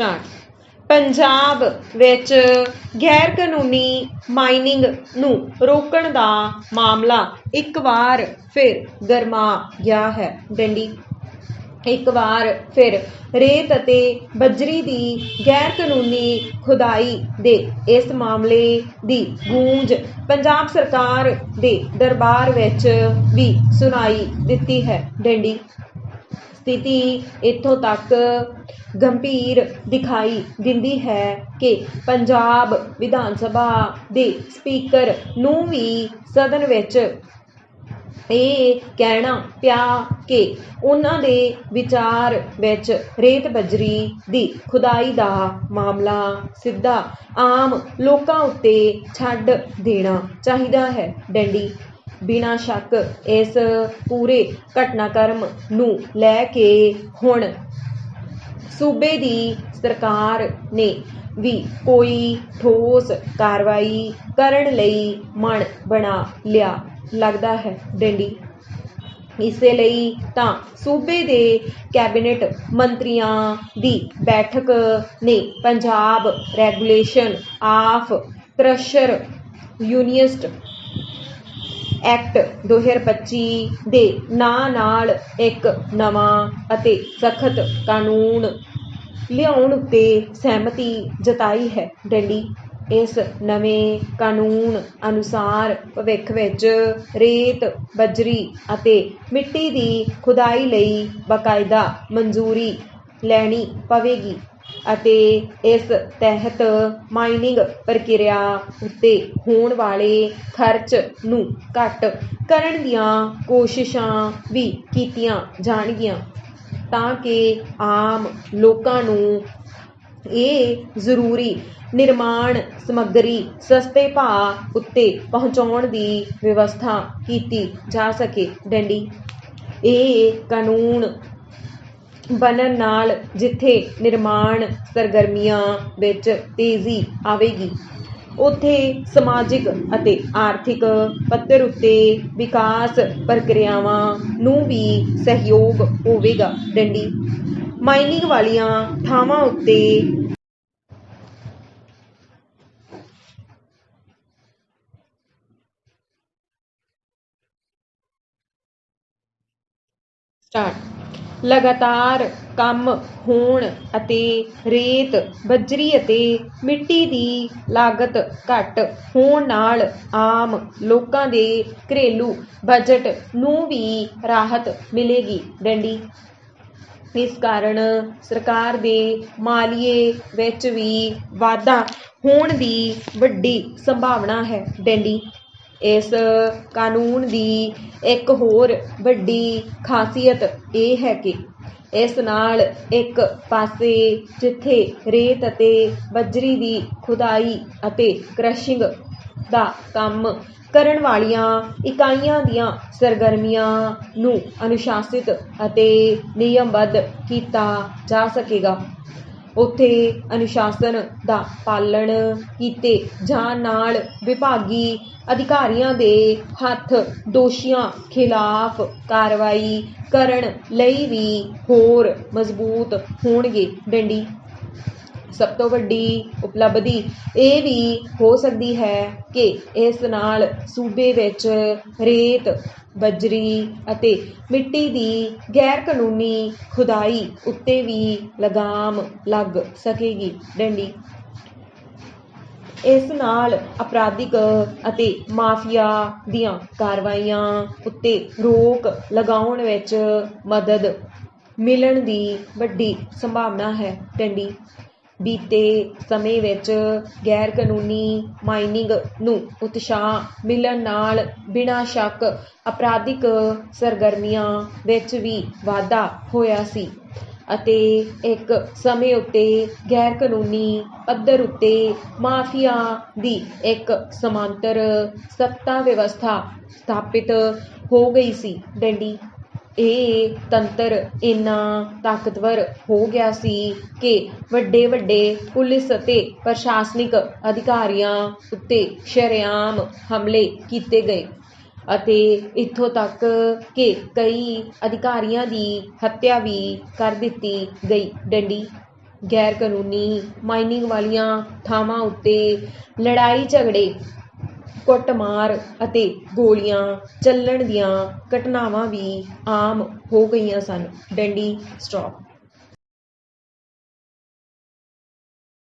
Start Punjab ਵਿੱਚ ਗੈਰ ਕਾਨੂੰਨੀ ਮਾਈਨਿੰਗ ਨੂੰ ਰੋਕਣ ਦਾ ਮਾਮਲਾ ਇੱਕ ਵਾਰ ਫਿਰ ਗਰਮਾ ਗਿਆ ਹੈ। ਡੰਡੀ। ਇੱਕ ਵਾਰ ਫਿਰ ਰੇਤ ਅਤੇ ਬਜਰੀ ਦੀ ਗੈਰ ਕਾਨੂੰਨੀ ਖੁਦਾਈ ਦੇ ਇਸ ਮਾਮਲੇ ਦੀ ਗੂੰਜ ਪੰਜਾਬ ਸਰਕਾਰ ਦੇ ਦਰਬਾਰ ਵਿੱਚ ਵੀ ਸੁਣਾਈ ਦਿੱਤੀ ਹੈ। ਡੰਡੀ। ਸਥਿਤੀ ਇੱਥੋਂ ਤੱਕ ਗੰਭੀਰ ਦਿਖਾਈ ਦਿੰਦੀ ਹੈ ਕਿ ਪੰਜਾਬ ਵਿਧਾਨ ਸਭਾ ਦੇ ਸਪੀਕਰ ਨੂੰ ਵੀ ਸਦਨ ਵਿੱਚ ਇਹ ਕਹਿਣਾ ਪਿਆ ਕਿ ਉਹਨਾਂ ਦੇ ਵਿਚਾਰ ਵਿੱਚ ਰੇਤ ਬਜਰੀ ਦੀ ਖੁਦਾਈ ਦਾ ਮਾਮਲਾ ਸਿੱਧਾ ਆਮ ਲੋਕਾਂ ਉੱਤੇ ਛੱਡ ਦੇਣਾ ਚਾਹੀਦਾ ਹੈ। ਡੈਂਡੀ ਬਿਨਾਂ ਸ਼ੱਕ ਇਸ ਪੂਰੇ ਘਟਨਾਕ੍ਰਮ ਨੂੰ ਲੈ ਕੇ ਹੁਣ ਸੂਬੇ ਦੀ ਸਰਕਾਰ ਨੇ ਵੀ ਕੋਈ ਠੋਸ ਕਾਰਵਾਈ ਕਰਨ ਲਈ ਮਨ ਬਣਾ ਲਿਆ ਲੱਗਦਾ ਹੈ ਡੰਡੀ। ਇਸੇ ਲਈ ਤਾਂ ਸੂਬੇ ਦੇ ਕੈਬਨਿਟ ਮੰਤਰੀਆਂ ਦੀ ਬੈਠਕ ਨੇ ਪੰਜਾਬ ਰੈਗੂਲੇਸ਼ਨ ਆਫ ਕ੍ਰਸ਼ਰ ਯੂਨੀਅਸਟ ਐਕਟ 2025 ਦੇ ਨਾਂ ਨਾਲ ਇੱਕ ਨਵਾਂ ਅਤੇ ਸਖਤ ਕਾਨੂੰਨ ਲਿਆਉਣ ਉੱਤੇ ਸਹਿਮਤੀ ਜਤਾਈ ਹੈ। ਦਿੱਲੀ, ਇਸ ਨਵੇਂ ਕਾਨੂੰਨ ਅਨੁਸਾਰ ਭਵਿੱਖ ਵਿੱਚ ਰੇਤ, ਬਜਰੀ ਅਤੇ ਮਿੱਟੀ ਦੀ ਖੁਦਾਈ ਲਈ ਬਾਕਾਇਦਾ ਮਨਜ਼ੂਰੀ ਲੈਣੀ ਪਵੇਗੀ। ਅਤੇ ਇਸ ਤਹਿਤ ਮਾਈਨਿੰਗ ਪ੍ਰਕਿਰਿਆ ਉੱਤੇ ਹੋਣ ਵਾਲੇ ਖਰਚ ਨੂੰ ਘੱਟ ਕਰਨ ਦੀਆਂ ਕੋਸ਼ਿਸ਼ਾਂ ਵੀ ਕੀਤੀਆਂ ਜਾਣਗੀਆਂ ਤਾਂ ਕਿ ਆਮ ਲੋਕਾਂ ਨੂੰ ਇਹ ਜ਼ਰੂਰੀ ਨਿਰਮਾਣ ਸਮੱਗਰੀ ਸਸਤੇ ਭਾਅ ਉੱਤੇ ਪਹੁੰਚਾਉਣ ਦੀ ਵਿਵਸਥਾ ਕੀਤੀ ਜਾ ਸਕੇ। ਡੰਡੀ। ਇਹ ਕਾਨੂੰਨ ਬਣਨ ਨਾਲ ਜਿੱਥੇ ਨਿਰਮਾਣ ਸਰਗਰਮੀਆਂ ਵਿੱਚ ਤੇਜ਼ੀ ਆਵੇਗੀ, ਉੱਥੇ ਸਮਾਜਿਕ ਅਤੇ ਆਰਥਿਕ ਪੱਧਰ ਉੱਤੇ ਵਿਕਾਸ ਪ੍ਰਕਿਰਿਆਵਾਂ ਨੂੰ ਵੀ ਸਹਿਯੋਗ ਹੋਵੇਗਾ। ਡੰਡੀ, ਮਾਈਨਿੰਗ ਵਾਲੀਆਂ ਥਾਵਾਂ ਉੱਤੇ ਸਟਾਰਟ। ਲਗਾਤਾਰ ਕੰਮ ਹੋਣ ਅਤੇ ਰੇਤ, ਬਜਰੀ ਅਤੇ ਮਿੱਟੀ ਦੀ ਲਾਗਤ ਘੱਟ ਹੋਣ ਨਾਲ ਆਮ ਲੋਕਾਂ ਦੇ ਘਰੇਲੂ ਬਜਟ ਨੂੰ ਵੀ ਰਾਹਤ ਮਿਲੇਗੀ। ਡੰਡੀ। ਇਸ ਕਾਰਨ ਸਰਕਾਰ ਦੇ ਮਾਲੀਏ ਵਿੱਚ ਵੀ ਵਾਧਾ ਹੋਣ ਦੀ ਵੱਡੀ ਸੰਭਾਵਨਾ ਹੈ। ਡੈਂਡੀ। ਇਸ ਕਾਨੂੰਨ ਦੀ ਇੱਕ ਹੋਰ ਵੱਡੀ ਖਾਸੀਅਤ ਇਹ ਹੈ ਕਿ ਇਸ ਨਾਲ ਇੱਕ ਪਾਸੇ ਜਿੱਥੇ ਰੇਤ ਅਤੇ ਬਜਰੀ ਦੀ ਖੁਦਾਈ ਅਤੇ ਕ੍ਰਸ਼ਿੰਗ ਦਾ ਕੰਮ ਕਰਨ ਵਾਲੀਆਂ ਇਕਾਈਆਂ ਦੀਆਂ ਸਰਗਰਮੀਆਂ ਨੂੰ ਅਨੁਸ਼ਾਸਿਤ ਅਤੇ ਨਿਯਮਬੱਧ ਕੀਤਾ ਜਾ ਸਕੇਗਾ। ਉੱਥੇ ਅਨੁਸ਼ਾਸਨ ਦਾ ਪਾਲਣ ਕੀਤੇ ਜਾਂ ਨਾਲ ਵਿਭਾਗੀ ਅਧਿਕਾਰੀਆਂ ਦੇ ਹੱਥ ਦੋਸ਼ੀਆਂ ਖਿਲਾਫ ਕਾਰਵਾਈ ਕਰਨ ਲਈ ਵੀ ਹੋਰ ਮਜ਼ਬੂਤ ਹੋਣਗੇ। ਡੰਡੀ ਸਭ ਤੋਂ ਵੱਡੀ ਉਪਲਬਧੀ ਇਹ ਵੀ ਹੋ ਸਕਦੀ ਹੈ ਕਿ ਇਸ ਨਾਲ ਸੂਬੇ ਵਿੱਚ ਰੇਤ, ਬਜਰੀ ਅਤੇ ਮਿੱਟੀ ਦੀ ਗੈਰ ਕਾਨੂੰਨੀ ਖੁਦਾਈ ਉੱਤੇ ਵੀ ਲਗਾਮ ਲੱਗ ਸਕੇਗੀ। ਡੰਡੀ। ਇਸ ਨਾਲ ਅਪਰਾਧਿਕ ਅਤੇ ਮਾਫੀਆ ਦੀਆਂ ਕਾਰਵਾਈਆਂ ਉੱਤੇ ਰੋਕ ਲਗਾਉਣ ਵਿੱਚ ਮਦਦ ਮਿਲਣ ਦੀ ਵੱਡੀ ਸੰਭਾਵਨਾ ਹੈ। ਟੰਡੀ ਬੀਤੇ ਸਮੇਂ ਵਿੱਚ ਗੈਰ ਕਾਨੂੰਨੀ ਮਾਈਨਿੰਗ ਨੂੰ ਉਤਸ਼ਾਹ ਮਿਲਣ ਨਾਲ ਬਿਨਾਂ ਸ਼ੱਕ ਅਪਰਾਧਿਕ ਸਰਗਰਮੀਆਂ ਵਿੱਚ ਵੀ ਵਾਧਾ ਹੋਇਆ ਸੀ ਅਤੇ ਇੱਕ ਸਮੇਂ ਉੱਤੇ ਗੈਰ ਕਾਨੂੰਨੀ ਪੱਧਰ ਉੱਤੇ ਮਾਫੀਆ ਦੀ ਇੱਕ ਸਮਾਂਤਰ ਸੱਤਾ ਵਿਵਸਥਾ ਸਥਾਪਿਤ ਹੋ ਗਈ ਸੀ। ਡੰਡੀ ਇਹ ਤੰਤਰ ਇੰਨਾ ਤਾਕਤਵਰ ਹੋ ਗਿਆ ਸੀ ਕਿ ਵੱਡੇ ਵੱਡੇ ਪੁਲਿਸ ਅਤੇ ਪ੍ਰਸ਼ਾਸਨਿਕ ਅਧਿਕਾਰੀਆਂ ਉੱਤੇ ਸ਼ਰੇਆਮ ਹਮਲੇ ਕੀਤੇ ਗਏ ਅਤੇ ਇੱਥੋਂ ਤੱਕ ਕਿ ਕਈ ਅਧਿਕਾਰੀਆਂ ਦੀ ਹੱਤਿਆ ਵੀ ਕਰ ਦਿੱਤੀ ਗਈ। ਡੰਡੀ ਗੈਰ ਕਾਨੂੰਨੀ ਮਾਈਨਿੰਗ ਵਾਲੀਆਂ ਥਾਵਾਂ ਉੱਤੇ ਲੜਾਈ ਝਗੜੇ ਕੁੱਟਮਾਰ ਅਤੇ ਗੋਲੀਆਂ ਚੱਲਣ ਦੀਆਂ ਘਟਨਾਵਾਂ ਵੀ ਆਮ ਹੋ ਗਈਆਂ ਸਨ। ਡੰਡੀ ਸਟਾਪ